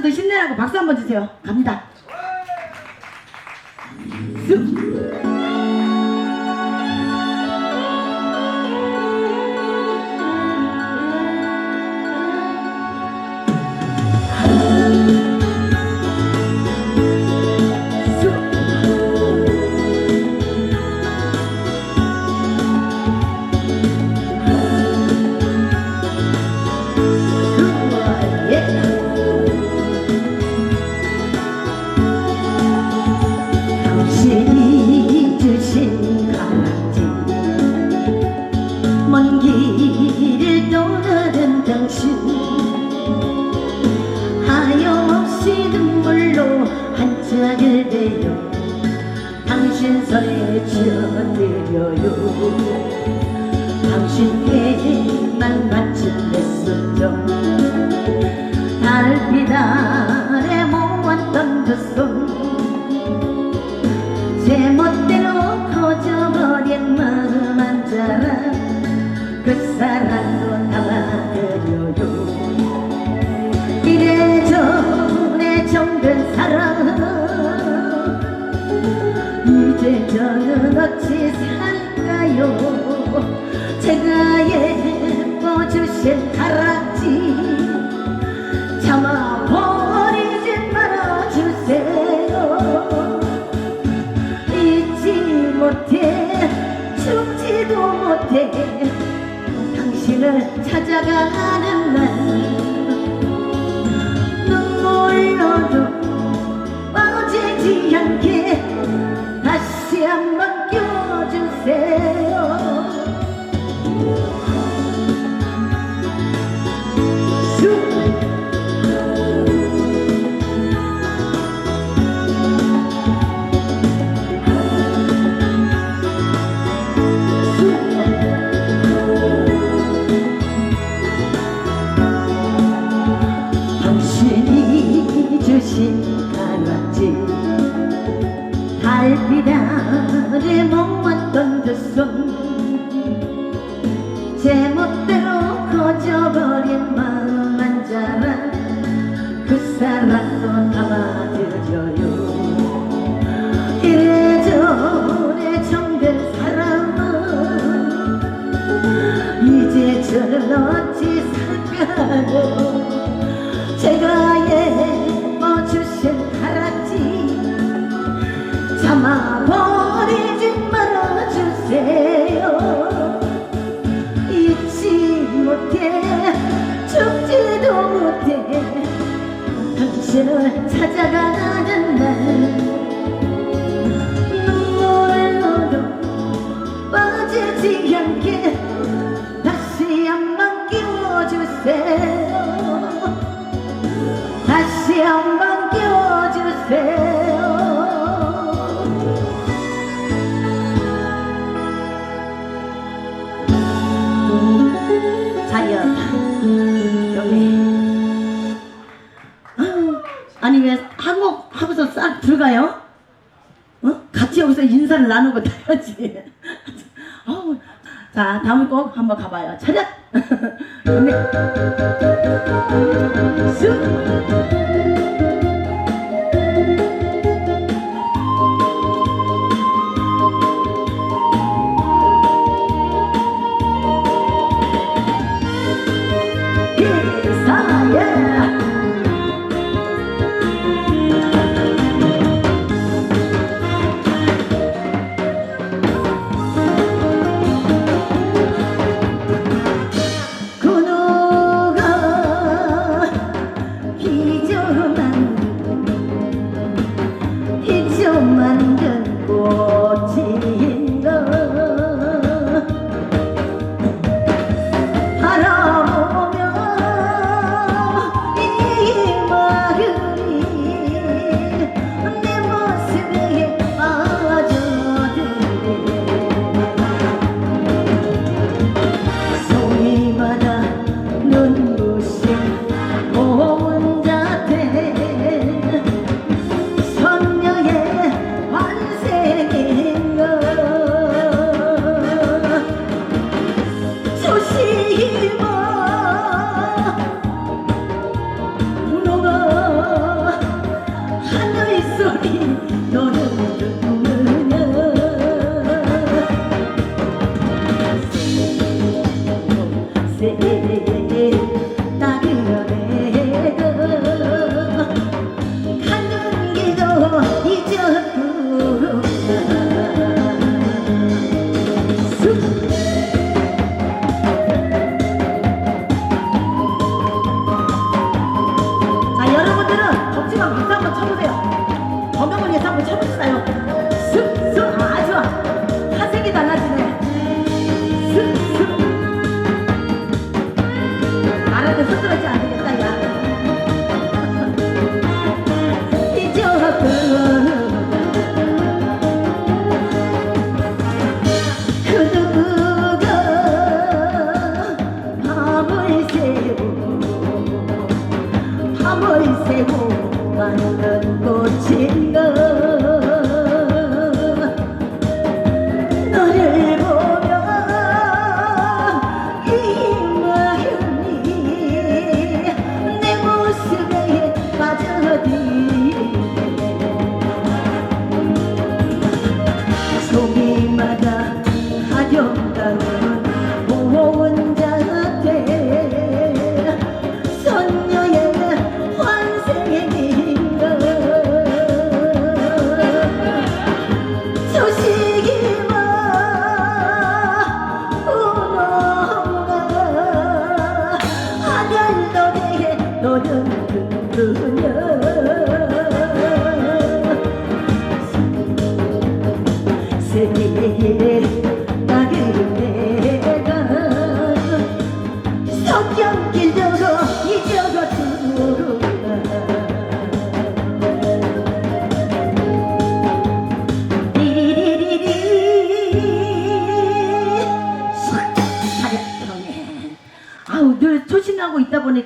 댄서도 힘내라고 박수 한번 주세요. 갑니다. 쑥. 눈물로 한짝을 대요? 당신 손에 쥐어드려요. 당신께만 순정 달빛 아래 모았던 두손. 제멋 저는 어찌 살까요? 제가 예뻐주신 가락지. 참아 버리지 말아주세요. 잊지 못해 죽지도 못해 당신을 찾아가는 날. 눈물로도 참아버리지 말아주세요. 잊지 못해 죽지도 못해. 당신을 찾아가는 날 한국 하고서 싹 들어가요? 어? 같이 여기서 인사를 나누고 아우, 자 다음에 꼭 한번 가봐요. 차렷! 언니 쑥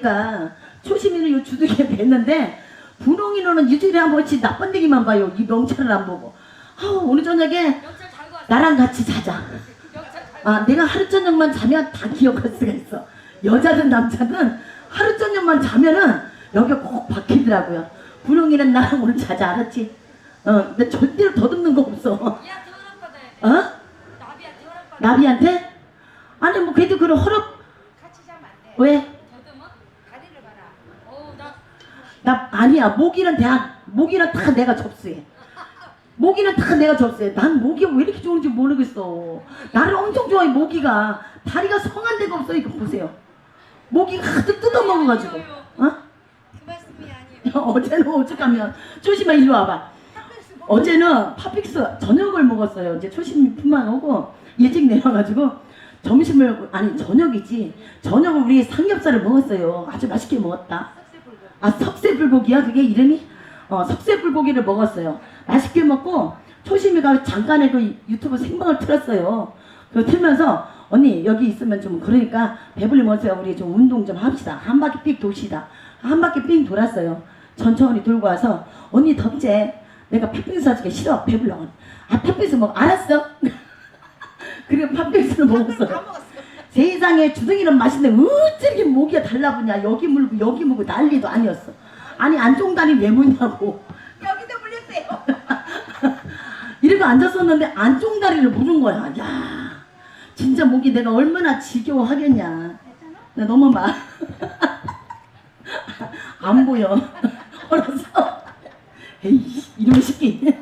보니까 초심이는 요 주둥이에 뵀는데 분홍이는 일주일에 한 번씩 나쁜 데기만 봐요 이 명찰을 안 보고 아우 오늘 저녁에. 나랑 같이 자자 아, 내가 하루 저녁만 자면 다 기억할 수가 있어. 여자든 남자든 하루 저녁만 자면은 여기 꼭 박히더라고요. 분홍이는 나랑 오늘 자자, 알았지? 어, 근데 절대로 더듬는 거 없어. 어? 나비한테? 아니, 뭐, 그래도 그런 허락. 왜? 더듬어? 다리를 봐라. 어우 나 나, 아니야. 모기는 대학, 모기는 다 내가 접수해. 모기는 다 내가 접수해. 난 모기가 왜 이렇게 좋은지 모르겠어. 나를 엄청 좋아해, 모기가. 다리가 성한 데가 없어, 이거 보세요. 모기가 가득 뜯어먹어가지고. 어? 그 말씀이 아니에요. 어제는 오죽하면 초심아 일로 와봐. 어제는 팥픽스 저녁을 먹었어요. 이제 초심이 품만 오고 일찍 내려가지고 점심을 아니 저녁이지 저녁을 우리 삼겹살을 먹었어요. 아주 맛있게 먹었다. 아 석쇠불고기야 그게 이름이? 어 석쇠불고기를 먹었어요. 맛있게 먹고 초심이가 잠깐에 그 유튜브 생방을 틀었어요. 그 틀면서 언니 여기 있으면 좀 그러니까 배불리 먹었어요. 우리 좀 운동 좀 합시다. 한 바퀴 삑 도시다. 한 바퀴 삥 돌았어요. 천천히 돌고 와서 언니 덥지? 내가 팥빙수 사주기 싫어. 배불러. 아 팥빙수 먹어. 알았어. 그리고 팥빙수를 먹었어요. 세상에 주둥이는 맛있는데 어떻게 모기가 달라붙냐. 여기 물고 여기 물고 난리도 아니었어. 아니 안쪽다리 왜 물냐고. 여기도 물렸어요. 이러고 앉았었는데 안쪽 다리를 물은 거야. 야, 진짜 목이 내가 얼마나 지겨워 하겠냐. 나 너무 막. 안 보여. 얼었어. 에이, 이놈의 새끼.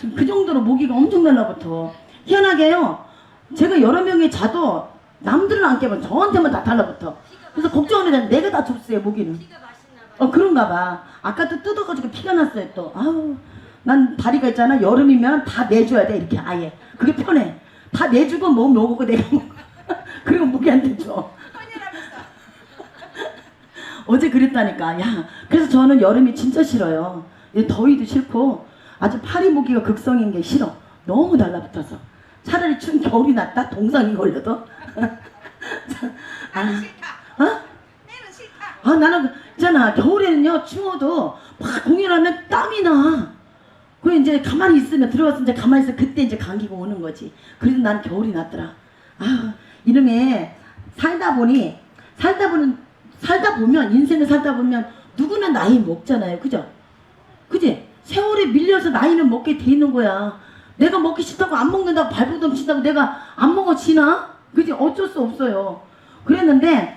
지금 그 정도로 모기가 엄청 날라붙어. 희한하게요. 제가 여러 명이 자도 남들은 안 깨면 저한테만 다 달라붙어. 그래서 걱정을 해야 내가 다 좁어요, 모기는. 어 그런가 봐. 아까 또 뜯어가지고 피가 났어요 또. 아우 난 다리가 있잖아. 여름이면 다 내줘야 돼 이렇게 아예. 그게 편해. 다 내주고 뭐 먹고 내가. 그리고 무기한테 줘. 어제 그랬다니까. 야 그래서 저는 여름이 진짜 싫어요. 이 더위도 싫고 아주 파리 모기가 극성인 게 싫어. 너무 달라붙어서. 차라리 추운 겨울이 낫다. 동상이 걸려도. 아, 어? 아 나는 그- 있잖아 겨울에는요 추워도 막 공연하면 땀이 나. 그 이제 가만히 있으면 들어가서 이제 가만히 있어 그때 이제 감기가 오는 거지. 그래도 난 겨울이 낫더라. 아 이놈에 살다 보니 살다 보는 살다 보면 인생을 살다 보면 누구나 나이 먹잖아요, 그죠? 그지? 세월에 밀려서 나이는 먹게 돼 있는 거야. 내가 먹기 싫다고 안 먹는다고 발버둥 친다고 내가 안 먹어 지나? 그지? 어쩔 수 없어요. 그랬는데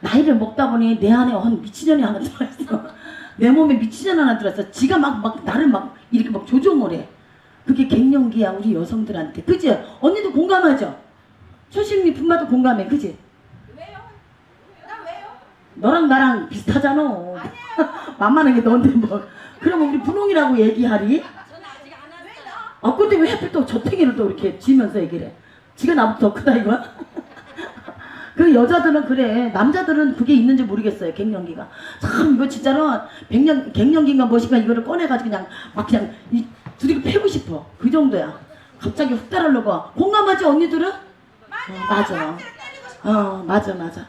나이를 먹다 보니 내 안에 한 미친년이 하나 들어있어. 내 몸에 미친년 하나 들어있어. 지가 막, 막, 나를 막, 이렇게 막 조종을 해. 그게 갱년기야, 우리 여성들한테. 그지? 언니도 공감하죠? 초심이 분마도 공감해. 그지? 왜요? 나 왜요? 너랑 나랑 비슷하잖아. 만만하게 너한테 뭐. 그러면 우리 분홍이라고 얘기하리? 아, 근데 왜 하필 또 저탱이를 또 이렇게 지면서 얘기를 해? 지가 나보다 더 크다, 이거? 그 여자들은 그래. 남자들은 그게 있는지 모르겠어요, 갱년기가. 참, 이거 진짜로 백년, 갱년기인가 무엇인가 이거를 꺼내가지고 그냥 막 그냥 이 둘이 패고 싶어. 그 정도야. 갑자기 훅 따르려고. 공감하지, 언니들은? 어, 맞아. 때리고 싶어. 어, 맞아, 맞아.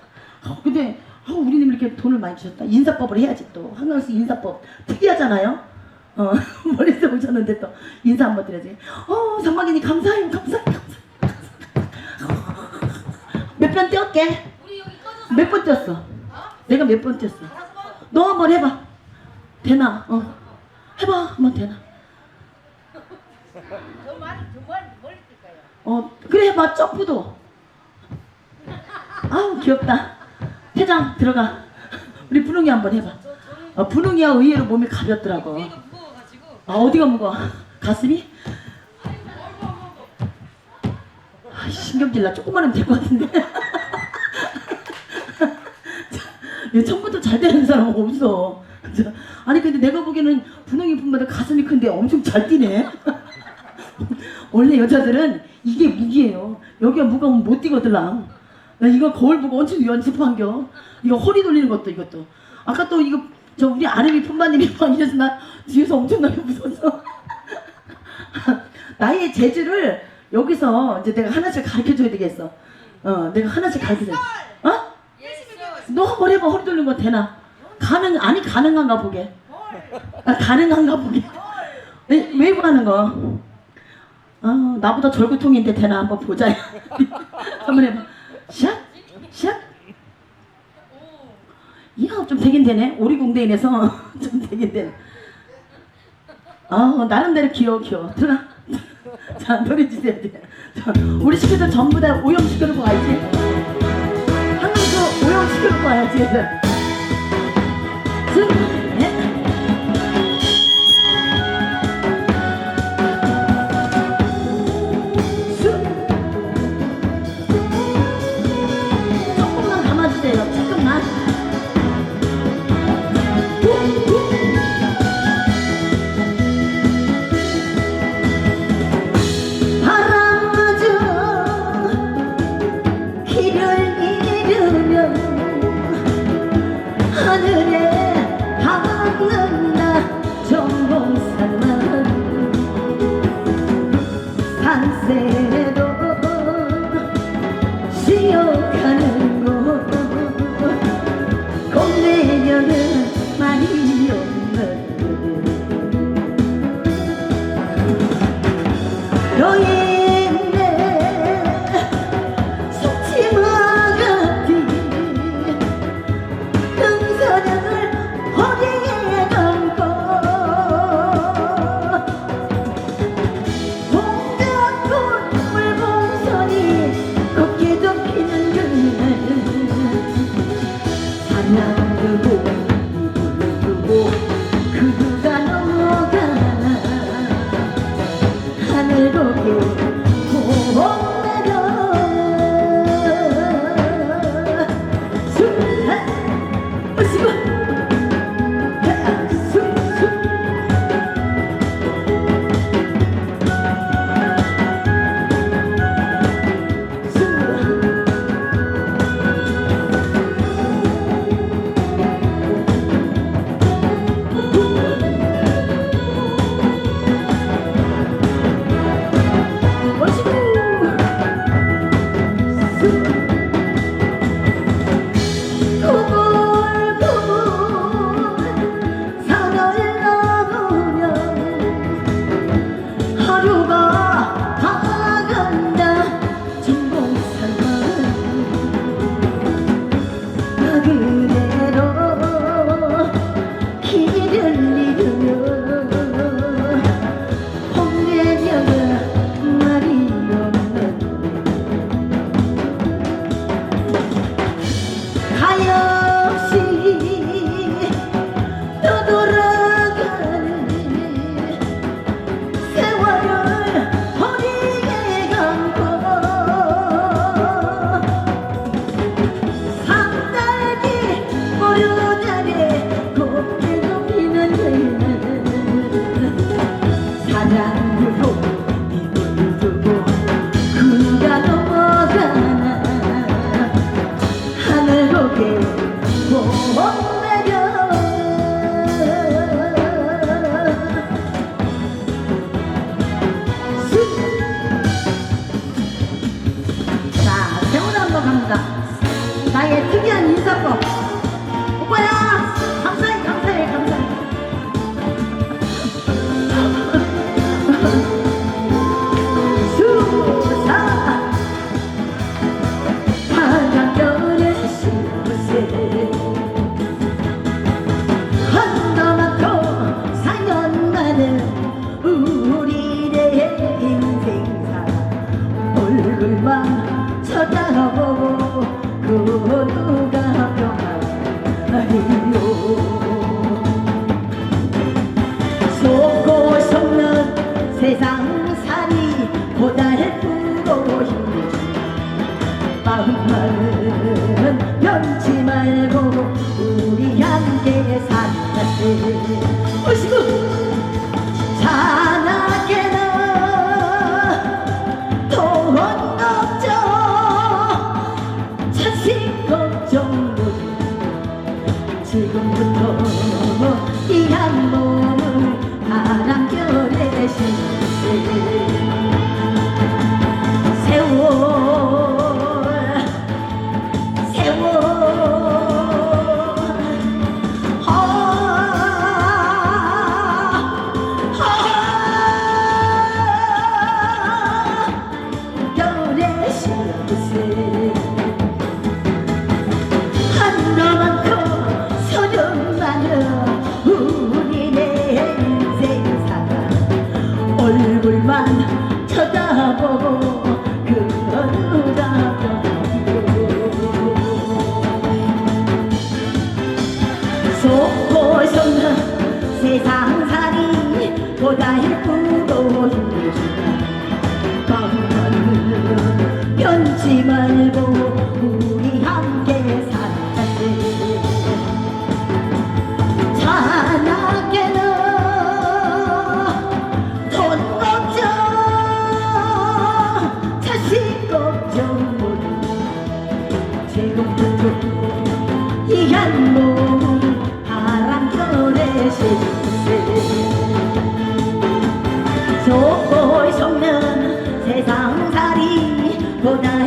어, 근데, 어, 우리님 이렇게 돈을 많이 주셨다. 인사법을 해야지 또. 한강시 인사법 특이하잖아요? 어, 머리에서 오셨는데 또 인사 한번 드려야지. 어, 상막이니 감사해요, 감사해요, 감사해요. 몇번 띄었게? 우리 여기 꺼져서 몇번 띄었어? 내가 몇번 번. 너 한번 해봐. 되나? 어. 해봐, 한번 되나? 어, 그래 해봐, 점프도. 아우, 귀엽다. 회장, 들어가. 우리 분홍이 한번 해봐. 어, 분홍이야 의외로 몸이 가볍더라고. 아, 어디가 무거워? 가슴이? 아, 신경질 나. 조금만 하면 될 것 같은데. 자, 처음부터 잘 되는 사람 없어. 저, 아니, 근데 내가 보기에는 분홍이 분마다 가슴이 큰데 엄청 잘 뛰네. 원래 여자들은 이게 무기예요. 여기가 무거우면 못 뛰거들랑. 나 이거 거울 보고 엄청 연습한겨. 이거 허리 돌리는 것도 이것도. 아까 또 이거 저 우리 아름이 품바님이 막 이래서 나 뒤에서 엄청나게 웃었어. 나의 재주를 여기서 이제 내가 하나씩 가르쳐 줘야 되겠어. 어, 내가 하나씩 가르쳐 줘. 어? 너 한번 해봐. 허리 돌리는 거 되나? 가능 아니 가능한가 보게. 아, 가능한가 보게. 왜, 왜 하는 거? 아, 나보다 절구통인데 되나 한번 보자. 한번 해봐. 샷, 샷. 이야, 좀 되긴 되네. 오리공대인에서 좀 되긴 되네. 아, 나름대로 귀여워, 귀여워. 들어가. 자, 노래 주세요. 자, 우리 친구들 전부 다 오염시켜놓고 와야지. 항상 오염시켜놓고 와야지, 얘들. 걱정 모두 지금부터 이한 몸을 바람결에 신세 Bodan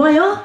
좋아요.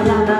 na na na